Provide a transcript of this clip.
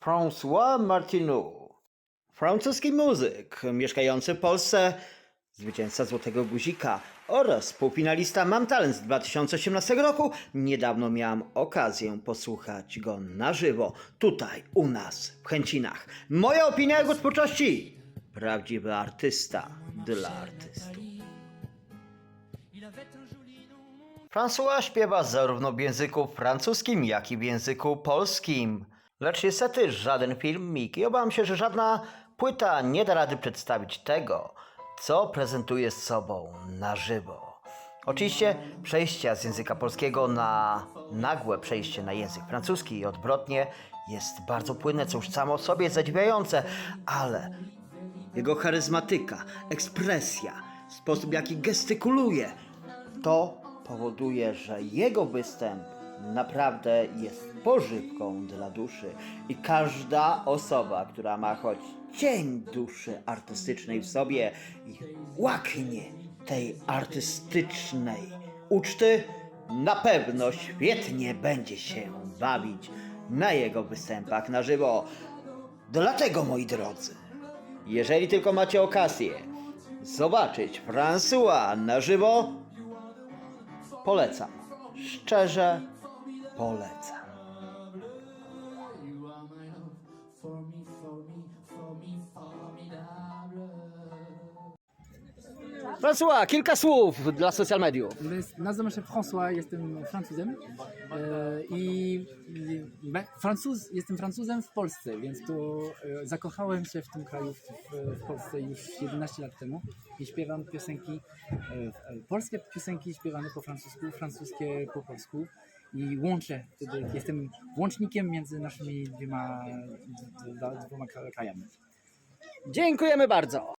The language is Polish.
François Martineau, francuski muzyk mieszkający w Polsce, zwycięzca Złotego Guzika oraz półfinalista Mam Talent z 2018 roku. Niedawno miałam okazję posłuchać go na żywo, tutaj u nas w Chęcinach. Moja opinia jego twórczości. Prawdziwy artysta dla artystów. François śpiewa zarówno w języku francuskim, jak i w języku polskim. Lecz niestety żaden filmik i obawiam się, że żadna płyta nie da rady przedstawić tego, co prezentuje z sobą na żywo. Oczywiście przejście z języka polskiego na nagłe przejście na język francuski i odwrotnie jest bardzo płynne, co już samo w sobie zadziwiające, ale jego charyzmatyka, ekspresja, sposób w jaki gestykuluje, to powoduje, że jego występ naprawdę jest pożywką dla duszy i każda osoba, która ma choć cień duszy artystycznej w sobie i łaknie tej artystycznej uczty, na pewno świetnie będzie się bawić na jego występach na żywo. Dlatego, moi drodzy, jeżeli tylko macie okazję zobaczyć François na żywo, polecam. Szczerze polecam. François, kilka słów dla social mediów. Naz- Nazywam się François, jestem Francuzem e, i i be- Francuz, jestem Francuzem w Polsce, więc to e, zakochałem się w tym kraju w Polsce już 11 lat temu i śpiewam piosenki, e, e, polskie piosenki śpiewane po francusku, francuskie po polsku i łączę, wtedy jestem łącznikiem między naszymi dwiema, dwoma krajami. Dziękujemy bardzo.